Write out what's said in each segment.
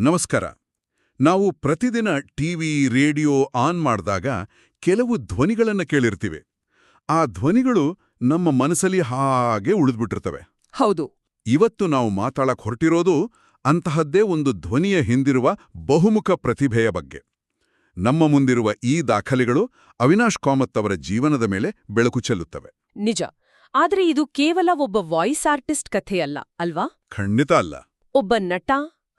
ನಮಸ್ಕಾರ. ನಾವು ಪ್ರತಿದಿನ ಟಿವಿ ರೇಡಿಯೋ ಆನ್ ಮಾಡಿದಾಗ ಕೆಲವು ಧ್ವನಿಗಳನ್ನು ಕೇಳಿರ್ತೀವಿ. ಆ ಧ್ವನಿಗಳು ನಮ್ಮ ಮನಸ್ಸಲ್ಲಿ ಹಾಗೆ ಉಳಿದ್ಬಿಟ್ಟಿರ್ತವೆ. ಹೌದು. ಇವತ್ತು ನಾವು ಮಾತಾಡಕ್ ಹೊರಟಿರೋದು ಅಂತಹದ್ದೇ ಒಂದು ಧ್ವನಿಯ ಹಿಂದಿರುವ ಬಹುಮುಖ ಪ್ರತಿಭೆಯ ಬಗ್ಗೆ. ನಮ್ಮ ಮುಂದಿರುವ ಈ ದಾಖಲೆಗಳು ಅವಿನಾಶ್ ಕಾಮತ್ ಅವರ ಜೀವನದ ಮೇಲೆ ಬೆಳಕು ಚೆಲ್ಲುತ್ತವೆ. ನಿಜ. ಆದರೆ ಇದು ಕೇವಲ ಒಬ್ಬ ವಾಯ್ಸ್ ಆರ್ಟಿಸ್ಟ್ ಕಥೆಯಲ್ಲ ಅಲ್ವಾ? ಖಂಡಿತ ಅಲ್ಲ. ಒಬ್ಬ ನಟ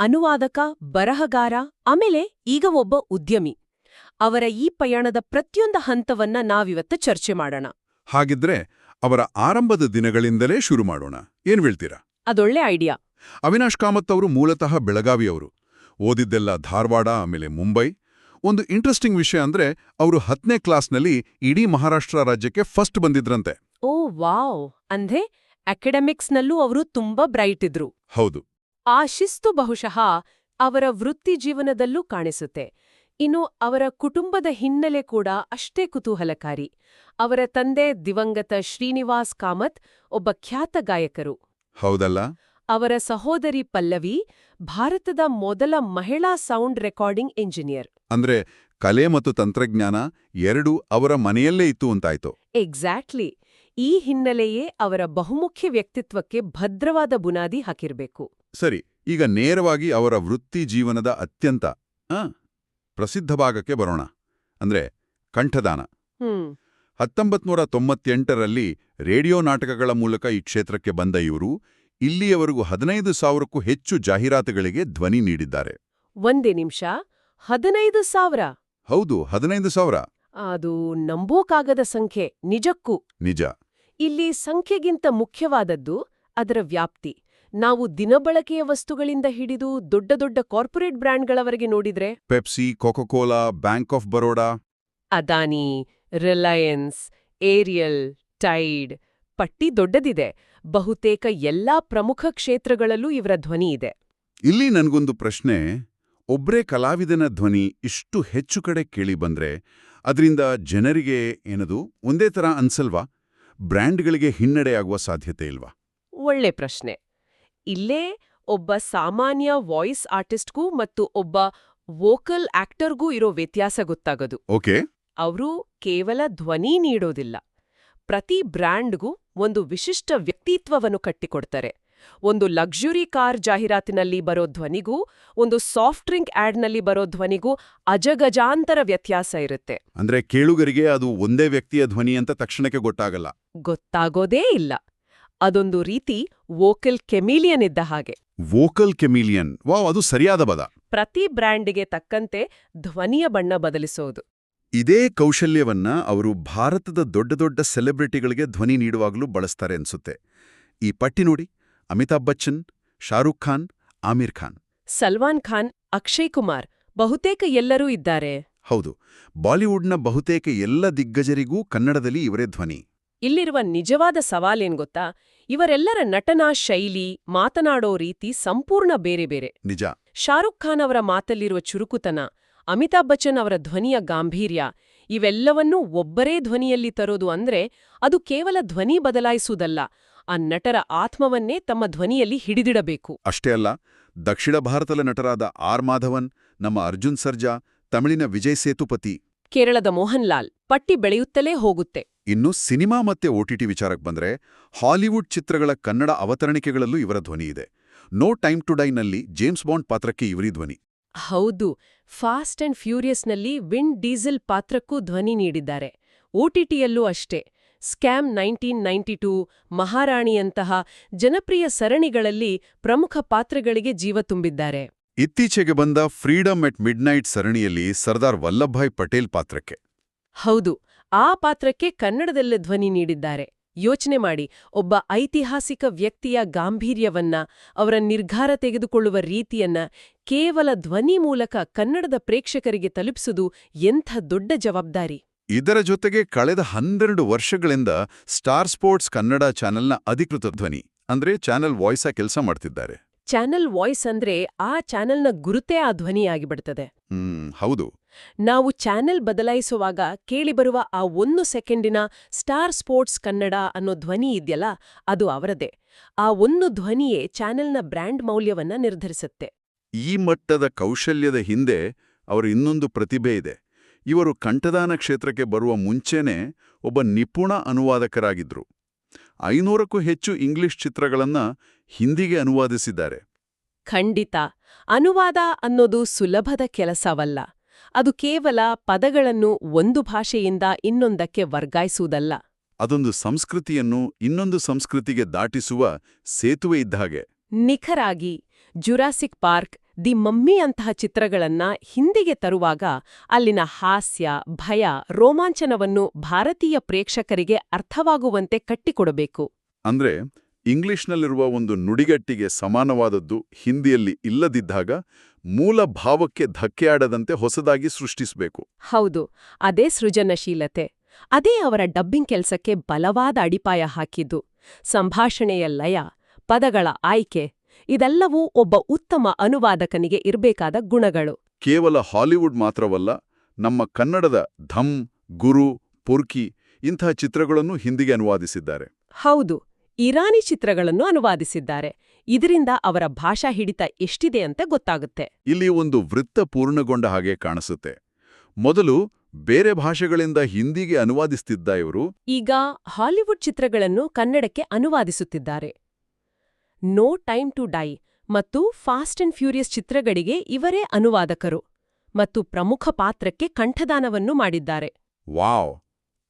ಅನುವಾದಕ ಬರಹಗಾರ ಆಮೇಲೆ ಈಗ ಒಬ್ಬ ಉದ್ಯಮಿ. ಅವರ ಈ ಪಯಣದ ಪ್ರತಿಯೊಂದು ಹಂತವನ್ನ ನಾವಿವತ್ತು ಚರ್ಚೆ ಮಾಡೋಣ. ಹಾಗಿದ್ರೆ ಅವರ ಆರಂಭದ ದಿನಗಳಿಂದಲೇ ಶುರು ಮಾಡೋಣ. ಏನ್ ಹೇಳ್ತೀರಾ? ಅದೊಳ್ಳೆ ಐಡಿಯಾ. ಅವಿನಾಶ್ ಕಾಮತ್ ಅವರು ಮೂಲತಃ ಬೆಳಗಾವಿಯವರು. ಓದಿದ್ದೆಲ್ಲ ಧಾರವಾಡ ಆಮೇಲೆ ಮುಂಬೈ. ಒಂದು ಇಂಟ್ರೆಸ್ಟಿಂಗ್ ವಿಷಯ ಅಂದ್ರೆ ಅವರು ಹತ್ತನೇ ಕ್ಲಾಸ್ನಲ್ಲಿ ಇಡೀ ಮಹಾರಾಷ್ಟ್ರ ರಾಜ್ಯಕ್ಕೆ ಫಸ್ಟ್ ಬಂದಿದ್ರಂತೆ. Oh wow. ಅಂದ್ರೆ ಅಕಾಡೆಮಿಕ್ಸ್ನಲ್ಲೂ ಅವರು ತುಂಬಾ ಬ್ರೈಟ್ ಇದ್ರು. ಹೌದು. ಆ ಶಿಸ್ತು ಬಹುಶಃ ಅವರ ವೃತ್ತಿ ಜೀವನದಲ್ಲೂ ಕಾಣಿಸುತ್ತೆ. ಇನ್ನು ಅವರ ಕುಟುಂಬದ ಹಿನ್ನೆಲೆ ಕೂಡ ಅಷ್ಟೇ ಕುತೂಹಲಕಾರಿ. ಅವರ ತಂದೆ ದಿವಂಗತ ಶ್ರೀನಿವಾಸ್ ಕಾಮತ್ ಒಬ್ಬ ಖ್ಯಾತ ಗಾಯಕರು. ಹೌದಲ್ಲ? ಅವರ ಸಹೋದರಿ ಪಲ್ಲವಿ ಭಾರತದ ಮೊದಲ ಮಹಿಳಾ ಸೌಂಡ್ ರೆಕಾರ್ಡಿಂಗ್ ಇಂಜಿನಿಯರ್ ಅಂದ್ರೆ ಕಲೆ ಮತ್ತು ತಂತ್ರಜ್ಞಾನ ಎರಡೂ ಅವರ ಮನೆಯಲ್ಲೇ ಇತ್ತು ಅಂತಾಯ್ತು. ಎಕ್ಸಾಕ್ಟ್ಲಿ. ಈ ಹಿನ್ನೆಲೆಯೇ ಅವರ ಬಹುಮುಖ್ಯ ವ್ಯಕ್ತಿತ್ವಕ್ಕೆ ಭದ್ರವಾದ ಬುನಾದಿ ಹಾಕಿರ್ಬೇಕು. ಸರಿ ಈಗ ನೇರವಾಗಿ ಅವರ ವೃತ್ತಿ ಜೀವನದ ಅತ್ಯಂತ ಆ, ಪ್ರಸಿದ್ಧ ಭಾಗಕ್ಕೆ ಬರೋಣ. ಅಂದ್ರೆ ಕಂಠದಾನ. ಹತ್ತೊಂಬತ್ ನೂರ ತೊಂಬತ್ತೆಂಟರಲ್ಲಿ ರೇಡಿಯೋ ನಾಟಕಗಳ ಮೂಲಕ ಈ ಕ್ಷೇತ್ರಕ್ಕೆ ಬಂದ ಇವರು ಇಲ್ಲಿಯವರೆಗೂ ಹದಿನೈದು ಸಾವಿರಕ್ಕೂ ಹೆಚ್ಚು ಜಾಹೀರಾತುಗಳಿಗೆ ಧ್ವನಿ ನೀಡಿದ್ದಾರೆ. ಒಂದೇ ನಿಮಿಷ. ಹದಿನೈದು ಸಾವಿರ. ಹೌದು ಹದಿನೈದು ಸಾವಿರ. ಅದು ನಂಬೋಕಾಗದ ಸಂಖ್ಯೆ. ನಿಜಕ್ಕೂ. ನಿಜ. ಇಲ್ಲಿ ಸಂಖ್ಯೆಗಿಂತ ಮುಖ್ಯವಾದದ್ದು ಅದರ ವ್ಯಾಪ್ತಿ. ನಾವು ದಿನಬಳಕೆಯ ವಸ್ತುಗಳಿಂದ ಹಿಡಿದು ದೊಡ್ಡ ದೊಡ್ಡ ಕಾರ್ಪೊರೇಟ್ ಬ್ರ್ಯಾಂಡ್ಗಳವರೆಗೆ ನೋಡಿದ್ರೆ Pepsi Coca Cola Bank of Baroda. Adani Reliance Ariel Tide ಪಟ್ಟಿ ದೊಡ್ಡದಿದೆ. ಬಹುತೇಕ ಎಲ್ಲಾ ಪ್ರಮುಖ ಕ್ಷೇತ್ರಗಳಲ್ಲೂ ಇವರ ಧ್ವನಿ ಇದೆ. ಇಲ್ಲಿ ನನಗೊಂದು ಪ್ರಶ್ನೆ. ಒಬ್ರೇ ಕಲಾವಿದನ ಧ್ವನಿ ಇಷ್ಟು ಹೆಚ್ಚು ಕಡೆ ಕೇಳಿ ಬಂದ್ರೆ ಅದರಿಂದ ಜನರಿಗೆ ಏನದು ಒಂದೇ ಥರ ಅನ್ಸಲ್ವಾ? ಬ್ರ್ಯಾಂಡ್ಗಳಿಗೆ ಹಿನ್ನಡೆಯಾಗುವ ಸಾಧ್ಯತೆ ಇಲ್ವಾ? ಒಳ್ಳೆ ಪ್ರಶ್ನೆ. ಇಲ್ಲೇ ಒಬ್ಬ ಸಾಮಾನ್ಯ ವಾಯ್ಸ್ ಆರ್ಟಿಸ್ಟ್ಗೂ ಮತ್ತು ಒಬ್ಬ ವೋಕಲ್ ಆಕ್ಟರ್ಗೂ ಇರೋ ವ್ಯತ್ಯಾಸ ಗೊತ್ತಾಗೋದು. ಓಕೆ. ಅವರು ಕೇವಲ ಧ್ವನಿ ನೀಡೋದಿಲ್ಲ. ಪ್ರತಿ ಬ್ರ್ಯಾಂಡ್ಗೂ ಒಂದು ವಿಶಿಷ್ಟ ವ್ಯಕ್ತಿತ್ವವನ್ನು ಕಟ್ಟಿಕೊಡ್ತಾರೆ. ಒಂದು ಲಕ್ಸುರಿ ಕಾರ್ ಜಾಹೀರಾತಿನಲ್ಲಿ ಬರೋ ಧ್ವನಿಗೂ ಒಂದು ಸಾಫ್ಟ್ ಡ್ರಿಂಕ್ ಆಡ್ನಲ್ಲಿ ಬರೋ ಧ್ವನಿಗೂ ಅಜಗಜಾಂತರ ವ್ಯತ್ಯಾಸ ಇರುತ್ತೆ. ಅಂದ್ರೆ ಕೇಳುಗರಿಗೆ ಅದು ಒಂದೇ ವ್ಯಕ್ತಿಯ ಧ್ವನಿ ಅಂತ ತಕ್ಷಣಕ್ಕೆ ಗೊತ್ತಾಗಲ್ಲ. ಗೊತ್ತಾಗೋದೇ ಇಲ್ಲ. ಅದೊಂದು ರೀತಿ ವೋಕಲ್ ಕೆಮಿಲಿಯನ್ ಇದ್ದ ಹಾಗೆ. Vocal chameleon. ವಾವ್ ಅದು ಸರಿಯಾದ ಪದ. ಪ್ರತಿ ಬ್ರ್ಯಾಂಡ್ಗೆ ತಕ್ಕಂತೆ ಧ್ವನಿಯ ಬಣ್ಣ ಬದಲಿಸೋದು. ಇದೇ ಕೌಶಲ್ಯವನ್ನ ಅವರು ಭಾರತದ ದೊಡ್ಡ ದೊಡ್ಡ ಸೆಲೆಬ್ರಿಟಿಗಳಿಗೆ ಧ್ವನಿ ನೀಡುವಾಗಲೂ ಬಳಸ್ತಾರೆ ಅನ್ಸುತ್ತೆ. ಈ ಪಟ್ಟಿ ನೋಡಿ. ಅಮಿತಾಬ್ ಬಚ್ಚನ್ ಶಾರುಖ್ ಖಾನ್ ಆಮಿರ್ ಖಾನ್. ಸಲ್ಮಾನ್ ಖಾನ್ ಅಕ್ಷಯ್ ಕುಮಾರ್ ಬಹುತೇಕ ಎಲ್ಲರೂ ಇದ್ದಾರೆ. ಹೌದು. ಬಾಲಿವುಡ್ನ ಬಹುತೇಕ ಎಲ್ಲ ದಿಗ್ಗಜರಿಗೂ ಕನ್ನಡದಲ್ಲಿ ಇವರೇ ಧ್ವನಿ. ಇಲ್ಲಿರುವ ನಿಜವಾದ ಸವಾಲೇನ್ ಗೊತ್ತಾ? ಇವರೆಲ್ಲರ ನಟನಾ ಶೈಲಿ ಮಾತನಾಡೋ ರೀತಿ ಸಂಪೂರ್ಣ ಬೇರೆ ಬೇರೆ. ನಿಜ. ಶಾರುಖ್ ಖಾನ್ ಅವರ ಮಾತಲ್ಲಿರುವ ಚುರುಕುತನ ಅಮಿತಾಬ್ ಬಚ್ಚನ್ ಅವರ ಧ್ವನಿಯ ಗಾಂಭೀರ್ಯ ಇವೆಲ್ಲವನ್ನೂ ಒಬ್ಬರೇ ಧ್ವನಿಯಲ್ಲಿ ತರೋದು ಅಂದ್ರೆ ಅದು ಕೇವಲ ಧ್ವನಿ ಬದಲಾಯಿಸುವುದಲ್ಲ ಆ ನಟರ ಆತ್ಮವನ್ನೇ ತಮ್ಮ ಧ್ವನಿಯಲ್ಲಿ ಹಿಡಿದಿಡಬೇಕು. ಅಷ್ಟೇ ಅಲ್ಲ ದಕ್ಷಿಣ ಭಾರತದ ನಟರಾದ ಆರ್ ಮಾಧವನ್ ನಮ್ಮ ಅರ್ಜುನ್ ಸರ್ಜಾ ತಮಿಳಿನ ವಿಜಯ್ ಸೇತುಪತಿ. ಕೇರಳದ ಮೋಹನ್ಲಾಲ್ ಪಟ್ಟಿ ಬೆಳೆಯುತ್ತಲೇ ಹೋಗುತ್ತೆ. ಇನ್ನು ಸಿನಿಮಾ ಮತ್ತೆ ಓಟಿಟಿ ವಿಚಾರಕ್ಕೆ ಬಂದ್ರೆ ಹಾಲಿವುಡ್ ಚಿತ್ರಗಳ ಕನ್ನಡ ಅವತರಣಿಕೆಗಳಲ್ಲೂ ಇವರ ಧ್ವನಿ ಇದೆ. ನೋ ಟೈಮ್ ಟು ಡೈನಲ್ಲಿ ಜೇಮ್ಸ್ ಬಾಂಡ್ ಪಾತ್ರಕ್ಕೆ ಇವರಿ ಧ್ವನಿ. ಹೌದು ಫಾಸ್ಟ್ ಅಂಡ್ ಫ್ಯೂರಿಯಸ್ನಲ್ಲಿ ವಿಂಡ್ ಡೀಸೆಲ್ ಪಾತ್ರಕ್ಕೂ ಧ್ವನಿ ನೀಡಿದ್ದಾರೆ. ಓಟಿಟಿಯಲ್ಲೂ ಅಷ್ಟೇ. ಸ್ಕ್ಯಾಮ್ ನೈನ್ಟೀನ್ ನೈಂಟಿ ಟೂ ಮಹಾರಾಣಿಯಂತಹ ಜನಪ್ರಿಯ ಸರಣಿಗಳಲ್ಲಿ ಪ್ರಮುಖ ಪಾತ್ರಗಳಿಗೆ ಜೀವ ತುಂಬಿದ್ದಾರೆ. ಇತ್ತೀಚೆಗೆ ಬಂದ ಫ್ರೀಡಮ್ ಎಟ್ ಮಿಡ್ನೈಟ್ ಸರಣಿಯಲ್ಲಿ ಸರ್ದಾರ್ ವಲ್ಲಭಭಾಯ್ ಪಟೇಲ್ ಪಾತ್ರಕ್ಕೆ. ಹೌದು ಆ ಪಾತ್ರಕ್ಕೆ ಕನ್ನಡದಲ್ಲೇ ಧ್ವನಿ ನೀಡಿದ್ದಾರೆ. ಯೋಚನೆ ಮಾಡಿ ಒಬ್ಬ ಐತಿಹಾಸಿಕ ವ್ಯಕ್ತಿಯ ಗಾಂಭೀರ್ಯವನ್ನ ಅವರ ನಿರ್ಧಾರ ತೆಗೆದುಕೊಳ್ಳುವ ರೀತಿಯನ್ನ ಕೇವಲ ಧ್ವನಿ ಮೂಲಕ ಕನ್ನಡದ ಪ್ರೇಕ್ಷಕರಿಗೆ ತಲುಪಿಸುವುದು ಎಂಥ ದೊಡ್ಡ ಜವಾಬ್ದಾರಿ. ಇದರ ಜೊತೆಗೆ ಕಳೆದ ಹನ್ನೆರಡು ವರ್ಷಗಳಿಂದ ಸ್ಟಾರ್ ಸ್ಪೋರ್ಟ್ಸ್ ಕನ್ನಡ ಚಾನೆಲ್ನ ಅಧಿಕೃತ ಧ್ವನಿ ಅಂದ್ರೆ ಚಾನೆಲ್ ವಾಯ್ಸ ಕೆಲಸ ಮಾಡ್ತಿದ್ದಾರೆ. ಚಾನೆಲ್ ವಾಯ್ಸ್ ಅಂದ್ರೆ ಆ ಚಾನೆಲ್ನ ಗುರುತೇ ಆ ಧ್ವನಿಯಾಗಿಬಿಡ್ತದೆ ಹ್ಮ್ ಹೌದು. ನಾವು ಚಾನೆಲ್ ಬದಲಾಯಿಸುವಾಗ ಕೇಳಿಬರುವ ಆ ಒಂದು ಸೆಕೆಂಡಿನ ಸ್ಟಾರ್ ಸ್ಪೋರ್ಟ್ಸ್ ಕನ್ನಡ ಅನ್ನೋ ಧ್ವನಿ ಇದೆಯಲ್ಲ ಅದು ಅವರದೇ. ಆ ಒಂದು ಧ್ವನಿಯೇ ಚಾನೆಲ್ನ ಬ್ರ್ಯಾಂಡ್ ಮೌಲ್ಯವನ್ನ ನಿರ್ಧರಿಸುತ್ತೆ. ಈ ಮಟ್ಟದ ಕೌಶಲ್ಯದ ಹಿಂದೆ ಅವರ ಇನ್ನೊಂದು ಪ್ರತಿಭೆ ಇದೆ. ಇವರು ಕಂಠದಾನ ಕ್ಷೇತ್ರಕ್ಕೆ ಬರುವ ಮುಂಚೆನೇ ಒಬ್ಬ ನಿಪುಣ ಅನುವಾದಕರಾಗಿದ್ರು. ಐನೂರಕ್ಕೂ ಹೆಚ್ಚು ಇಂಗ್ಲಿಷ್ ಚಿತ್ರಗಳನ್ನ ಹಿಂದಿಗೆ ಅನುವಾದಿಸಿದ್ದಾರೆ. ಖಂಡಿತ. ಅನುವಾದ ಅನ್ನೋದು ಸುಲಭದ ಕೆಲಸವಲ್ಲ. ಅದು ಕೇವಲ ಪದಗಳನ್ನು ಒಂದು ಭಾಷೆಯಿಂದ ಇನ್ನೊಂದಕ್ಕೆ ವರ್ಗಾಯಿಸುವುದಲ್ಲ. ಅದೊಂದು ಸಂಸ್ಕೃತಿಯನ್ನು ಇನ್ನೊಂದು ಸಂಸ್ಕೃತಿಗೆ ದಾಟಿಸುವ ಸೇತುವೆ ಇದ್ದ ಹಾಗೆ. ನಿಖರಾಗಿ ಜುರಾಸಿಕ್ ಪಾರ್ಕ್ ದಿ ಮಮ್ಮಿ ಅಂತಹ ಚಿತ್ರಗಳನ್ನ ಹಿಂದಿಗೆ ತರುವಾಗ ಅಲ್ಲಿನ ಹಾಸ್ಯ ಭಯ ರೋಮಾಂಚನವನ್ನು ಭಾರತೀಯ ಪ್ರೇಕ್ಷಕರಿಗೆ ಅರ್ಥವಾಗುವಂತೆ ಕಟ್ಟಿಕೊಡಬೇಕು. ಅಂದ್ರೆ ಇಂಗ್ಲಿಷ್ನಲ್ಲಿರುವ ಒಂದು ನುಡಿಗಟ್ಟಿಗೆ ಸಮಾನವಾದದ್ದು ಹಿಂದಿಯಲ್ಲಿ ಇಲ್ಲದಿದ್ದಾಗ ಮೂಲ ಭಾವಕ್ಕೆ ಧಕ್ಕೆಯಾಡದಂತೆ ಹೊಸದಾಗಿ ಸೃಷ್ಟಿಸಬೇಕು. ಹೌದು ಅದೇ ಸೃಜನಶೀಲತೆ. ಅದೇ ಅವರ ಡಬ್ಬಿಂಗ್ ಕೆಲಸಕ್ಕೆ ಬಲವಾದ ಅಡಿಪಾಯ ಹಾಕಿದ್ದು. ಸಂಭಾಷಣೆಯ ಲಯ ಪದಗಳ ಆಯ್ಕೆ ಇದೆಲ್ಲವೂ ಒಬ್ಬ ಉತ್ತಮ ಅನುವಾದಕನಿಗೆ ಇರಬೇಕಾದ ಗುಣಗಳು. ಕೇವಲ ಹಾಲಿವುಡ್ ಮಾತ್ರವಲ್ಲ ನಮ್ಮ ಕನ್ನಡದ ಧಮ್ ಗುರು ಪುರ್ಕಿ ಇಂತಹ ಚಿತ್ರಗಳನ್ನು ಹಿಂದಿಗೆ ಅನುವಾದಿಸಿದ್ದಾರೆ. ಹೌದು ಇರಾನಿ ಚಿತ್ರಗಳನ್ನು ಅನುವಾದಿಸಿದ್ದಾರೆ. ಇದರಿಂದ ಅವರ ಭಾಷಾ ಹಿಡಿತ ಎಷ್ಟಿದೆ ಅಂತ ಗೊತ್ತಾಗುತ್ತೆ. ಇಲ್ಲಿ ಒಂದು ವೃತ್ತ ಪೂರ್ಣಗೊಂಡ ಹಾಗೆ ಕಾಣಿಸುತ್ತೆ. ಮೊದಲು ಬೇರೆ ಭಾಷೆಗಳಿಂದ ಹಿಂದಿಗೆ ಅನುವಾದಿಸ್ತಿದ್ದ ಇವರು ಈಗ ಹಾಲಿವುಡ್ ಚಿತ್ರಗಳನ್ನು ಕನ್ನಡಕ್ಕೆ ಅನುವಾದಿಸುತ್ತಿದ್ದಾರೆ. ನೋ ಟೈಮ್ ಟು ಡೈ ಮತ್ತು ಫಾಸ್ಟ್ ಅಂಡ್ ಫ್ಯೂರಿಯಸ್ ಚಿತ್ರಗಳಿಗೆ ಇವರೇ ಅನುವಾದಕರು ಮತ್ತು ಪ್ರಮುಖ ಪಾತ್ರಕ್ಕೆ ಕಂಠದಾನವನ್ನು ಮಾಡಿದ್ದಾರೆ. ವಾವ್!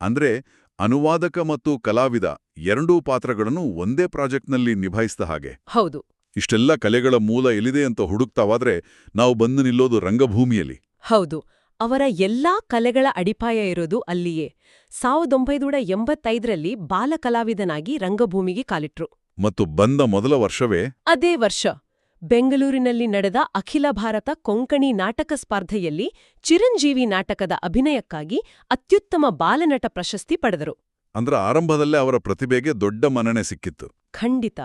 ಅಂದ್ರೆ ಅನುವಾದಕ ಮತ್ತು ಕಲಾವಿದ ಎರಡೂ ಪಾತ್ರಗಳನ್ನು ಒಂದೇ ಪ್ರಾಜೆಕ್ಟ್ನಲ್ಲಿ ನಿಭಾಯಿಸಿದ ಹಾಗೆ. ಹೌದು. ಇಷ್ಟೆಲ್ಲ ಕಲೆಗಳ ಮೂಲ ಎಲ್ಲಿದೆ ಅಂತ ಹುಡುಕ್ತಾವಾದ್ರೆ ನಾವು ಬಂದು ನಿಲ್ಲೋದು ರಂಗಭೂಮಿಯಲ್ಲಿ. ಹೌದು. ಅವರ ಎಲ್ಲಾ ಕಲೆಗಳ ಅಡಿಪಾಯ ಇರೋದು ಅಲ್ಲಿಯೇ. ಸಾವಿರದ ಒಂಬೈನೂರ ಎಂಬತ್ತೈದರಲ್ಲಿ ಬಾಲಕಲಾವಿದನಾಗಿ ರಂಗಭೂಮಿಗೆ ಕಾಲಿಟ್ರು. ಮತ್ತು ಬಂದ ಮೊದಲ ವರ್ಷವೇ? ಅದೇ ವರ್ಷ. ಬೆಂಗಳೂರಿನಲ್ಲಿ ನಡೆದ ಅಖಿಲ ಭಾರತ ಕೊಂಕಣಿ ನಾಟಕ ಸ್ಪರ್ಧೆಯಲ್ಲಿ ಚಿರಂಜೀವಿ ನಾಟಕದ ಅಭಿನಯಕ್ಕಾಗಿ ಅತ್ಯುತ್ತಮ ಬಾಲನಟ ಪ್ರಶಸ್ತಿ ಪಡೆದರು. ಅಂದ್ರ ಆರಂಭದಲ್ಲೇ ಅವರ ಪ್ರತಿಭೆಗೆ ದೊಡ್ಡ ಮನ್ನಣೆ ಸಿಕ್ಕಿತ್ತು. ಖಂಡಿತ.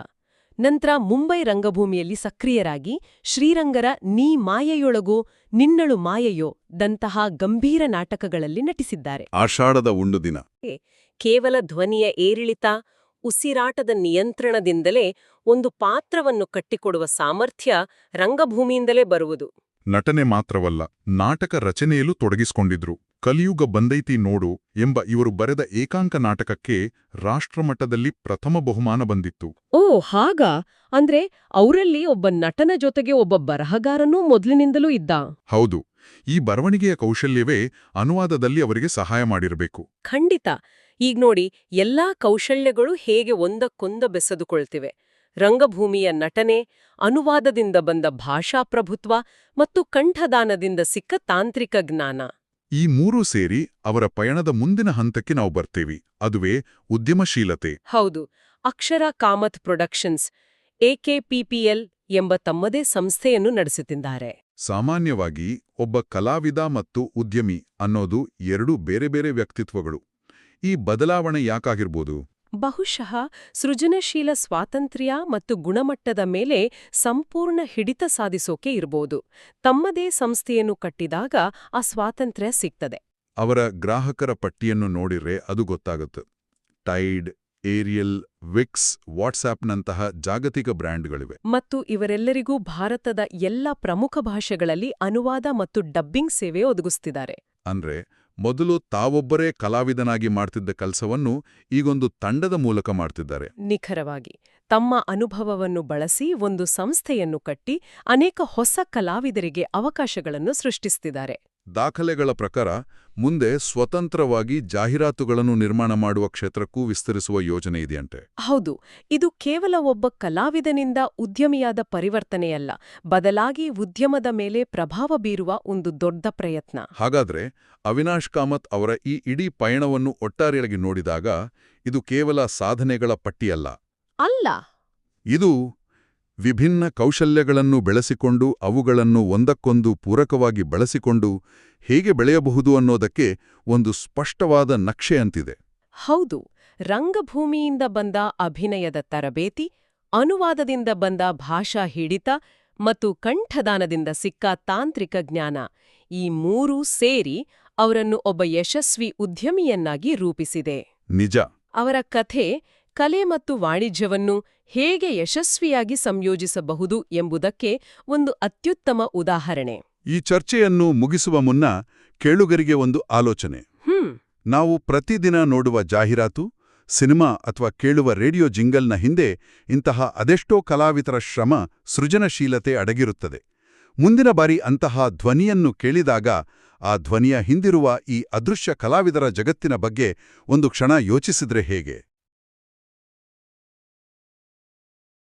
ನಂತರ ಮುಂಬೈ ರಂಗಭೂಮಿಯಲ್ಲಿ ಸಕ್ರಿಯರಾಗಿ ಶ್ರೀರಂಗರ ನೀ ಮಾಯೆಯೊಳಗೋ ನಿನ್ನಳು ಮಾಯೆಯೋ ದಂತಹ ಗಂಭೀರ ನಾಟಕಗಳಲ್ಲಿ ನಟಿಸಿದ್ದಾರೆ. ಆಷಾಢದ ಉಂಡು ದಿನ. ಕೇವಲ ಧ್ವನಿಯ ಏರಿಳಿತ ಉಸಿರಾಟದ ನಿಯಂತ್ರಣದಿಂದಲೇ ಒಂದು ಪಾತ್ರವನ್ನು ಕಟ್ಟಿಕೊಡುವ ಸಾಮರ್ಥ್ಯ ರಂಗಭೂಮಿಯಿಂದಲೇ ಬರುವುದು. ನಟನೆ ಮಾತ್ರವಲ್ಲ ನಾಟಕ ರಚನೆಯಲ್ಲೂ ತೊಡಗಿಸಿಕೊಂಡಿದ್ರು. ಕಲಿಯುಗ ಬಂದೈತಿ ನೋಡು ಎಂಬ ಇವರು ಬರೆದ ಏಕಾಂಕ ನಾಟಕಕ್ಕೆ ರಾಷ್ಟ್ರಮಟ್ಟದಲ್ಲಿ ಪ್ರಥಮ ಬಹುಮಾನ ಬಂದಿತ್ತು. ಓ ಹಾಗ? ಅಂದ್ರೆ ಅವರಲ್ಲಿ ಒಬ್ಬ ನಟನ ಜೊತೆಗೆ ಒಬ್ಬ ಬರಹಗಾರನೂ ಮೊದಲಿನಿಂದಲೂ ಇದ್ದ? ಹೌದು ಈ ಬರವಣಿಗೆಯ ಕೌಶಲ್ಯವೇ ಅನುವಾದದಲ್ಲಿ ಅವರಿಗೆ ಸಹಾಯ ಮಾಡಿರಬೇಕು. ಖಂಡಿತ. ಈಗ ನೋಡಿ ಎಲ್ಲಾ ಕೌಶಲ್ಯಗಳು ಹೇಗೆ ಒಂದಕ್ಕೊಂದ ಬೆಸೆದುಕೊಳ್ತಿವೆ. ರಂಗಭೂಮಿಯ ನಟನೆ ಅನುವಾದದಿಂದ ಬಂದ ಭಾಷಾಪ್ರಭುತ್ವ ಮತ್ತು ಕಂಠದಾನದಿಂದ ಸಿಕ್ಕ ತಾಂತ್ರಿಕ ಜ್ಞಾನ. ಈ ಮೂರೂ ಸೇರಿ ಅವರ ಪಯಣದ ಮುಂದಿನ ಹಂತಕ್ಕೆ ನಾವು ಬರ್ತೇವೆ. ಅದುವೇ ಉದ್ಯಮಶೀಲತೆ. ಹೌದು. ಅಕ್ಷರ ಕಾಮತ್ ಪ್ರೊಡಕ್ಷನ್ಸ್ ಎಕೆಪಿಪಿಎಲ್ ಎಂಬ ತಮ್ಮದೇ ಸಂಸ್ಥೆಯನ್ನು ನಡೆಸುತ್ತಿದ್ದಾರೆ ಸಾಮಾನ್ಯವಾಗಿ ಒಬ್ಬ ಕಲಾವಿದ ಮತ್ತು ಉದ್ಯಮಿ ಅನ್ನೋದು ಎರಡೂ ಬೇರೆ ಬೇರೆ ವ್ಯಕ್ತಿತ್ವಗಳು. ಈ ಬದಲಾವಣೆ ಯಾಕಾಗಿರ್ಬೋದು? ಬಹುಶಃ ಸೃಜನಶೀಲ ಸ್ವಾತಂತ್ರ್ಯ ಮತ್ತು ಗುಣಮಟ್ಟದ ಮೇಲೆ ಸಂಪೂರ್ಣ ಹಿಡಿತ ಸಾಧಿಸೋಕೆ ಇರ್ಬೋದು. ತಮ್ಮದೇ ಸಂಸ್ಥೆಯನ್ನು ಕಟ್ಟಿದಾಗ ಆ ಸ್ವಾತಂತ್ರ್ಯ ಸಿಗ್ತದೆ. ಅವರ ಗ್ರಾಹಕರ ಪಟ್ಟಿಯನ್ನು ನೋಡಿರೆ ಅದು ಗೊತ್ತಾಗುತ್ತೆ. ಟೈಡ್ ಏರಿಯಲ್ ವಿಕ್ಸ್ ವಾಟ್ಸ್ಆಪ್ನಂತಹ ಜಾಗತಿಕ ಬ್ರ್ಯಾಂಡ್ಗಳಿವೆ. ಮತ್ತು ಇವರೆಲ್ಲರಿಗೂ ಭಾರತದ ಎಲ್ಲ ಪ್ರಮುಖ ಭಾಷೆಗಳಲ್ಲಿ ಅನುವಾದ ಮತ್ತು ಡಬ್ಬಿಂಗ್ ಸೇವೆ ಒದಗಿಸುತ್ತಿದ್ದಾರೆ ಅಂದ್ರೆ ಮೊದಲು ತಾವೊಬ್ಬರೇ ಕಲಾವಿದನಾಗಿ ಮಾಡ್ತಿದ್ದ ಕೆಲಸವನ್ನು ಈಗೊಂದು ತಂಡದ ಮೂಲಕ ಮಾಡ್ತಿದ್ದಾರೆ. ನಿಖರವಾಗಿ ತಮ್ಮ ಅನುಭವವನ್ನು ಬಳಸಿ ಒಂದು ಸಂಸ್ಥೆಯನ್ನು ಕಟ್ಟಿ ಅನೇಕ ಹೊಸ ಕಲಾವಿದರಿಗೆ ಅವಕಾಶಗಳನ್ನು ಸೃಷ್ಟಿಸ್ತಿದ್ದಾರೆ. ದಾಖಲೆಗಳ ಪ್ರಕಾರ ಮುಂದೆ ಸ್ವತಂತ್ರವಾಗಿ ಜಾಹೀರಾತುಗಳನ್ನು ನಿರ್ಮಾಣ ಮಾಡುವ ಕ್ಷೇತ್ರಕ್ಕೂ ವಿಸ್ತರಿಸುವ ಯೋಜನೆ ಇದೆಯಂತೆ. ಹೌದು ಇದು ಕೇವಲ ಒಬ್ಬ ಕಲಾವಿದನಿಂದ ಉದ್ಯಮಿಯಾದ ಪರಿವರ್ತನೆಯಲ್ಲ ಬದಲಾಗಿ ಉದ್ಯಮದ ಮೇಲೆ ಪ್ರಭಾವ ಬೀರುವ ಒಂದು ದೊಡ್ಡ ಪ್ರಯತ್ನ. ಹಾಗಾದ್ರೆ ಅವಿನಾಶ್ ಕಾಮತ್ ಅವರ ಈ ಇಡೀ ಪಯಣವನ್ನು ಒಟ್ಟಾರೆಯಾಗಿ ನೋಡಿದಾಗ ಇದು ಕೇವಲ ಸಾಧನೆಗಳ ಪಟ್ಟಿಯಲ್ಲ. ಅಲ್ಲ! ಇದು ವಿಭಿನ್ನ ಕೌಶಲ್ಯಗಳನ್ನು ಬೆಳೆಸಿಕೊಂಡು ಅವುಗಳನ್ನು ಒಂದಕ್ಕೊಂದು ಪೂರಕವಾಗಿ ಬಳಸಿಕೊಂಡು ಹೇಗೆ ಬೆಳೆಯಬಹುದು ಅನ್ನೋದಕ್ಕೆ ಒಂದು ಸ್ಪಷ್ಟವಾದ ನಕ್ಷೆಯಂತಿದೆ ಹೌದು ರಂಗಭೂಮಿಯಿಂದ ಬಂದ ಅಭಿನಯದ ತರಬೇತಿ ಅನುವಾದದಿಂದ ಬಂದ ಭಾಷಾ ಹಿಡಿತ ಮತ್ತು ಕಂಠದಾನದಿಂದ ಸಿಕ್ಕ ತಾಂತ್ರಿಕ ಜ್ಞಾನ ಈ ಮೂರೂ ಸೇರಿ ಅವರನ್ನು ಒಬ್ಬ ಯಶಸ್ವಿ ಉದ್ಯಮಿಯನ್ನಾಗಿ ರೂಪಿಸಿದೆ. ನಿಜ. ಅವರ ಕಥೆ ಕಲೆ ಮತ್ತು ವಾಣಿಜ್ಯವನ್ನು ಹೇಗೆ ಯಶಸ್ವಿಯಾಗಿ ಸಂಯೋಜಿಸಬಹುದು ಎಂಬುದಕ್ಕೆ ಒಂದು ಅತ್ಯುತ್ತಮ ಉದಾಹರಣೆ. ಈ ಚರ್ಚೆಯನ್ನು ಮುಗಿಸುವ ಮುನ್ನ ಕೇಳುಗರಿಗೆ ಒಂದು ಆಲೋಚನೆ. ನಾವು ಪ್ರತಿದಿನ ನೋಡುವ ಜಾಹೀರಾತು ಸಿನಿಮಾ ಅಥವಾ ಕೇಳುವ ರೇಡಿಯೋ ಜಿಂಗಲ್ನ ಹಿಂದೆ ಇಂತಹ ಅದೆಷ್ಟೋ ಕಲಾವಿದರ ಶ್ರಮ ಸೃಜನಶೀಲತೆ ಅಡಗಿರುತ್ತದೆ. ಮುಂದಿನ ಬಾರಿ ಅಂತಹ ಧ್ವನಿಯನ್ನು ಕೇಳಿದಾಗ ಆ ಧ್ವನಿಯ ಹಿಂದಿರುವ ಈ ಅದೃಶ್ಯ ಕಲಾವಿದರ ಜಗತ್ತಿನ ಬಗ್ಗೆ ಒಂದು ಕ್ಷಣ ಯೋಚಿಸಿದ್ರೆ ಹೇಗೆ?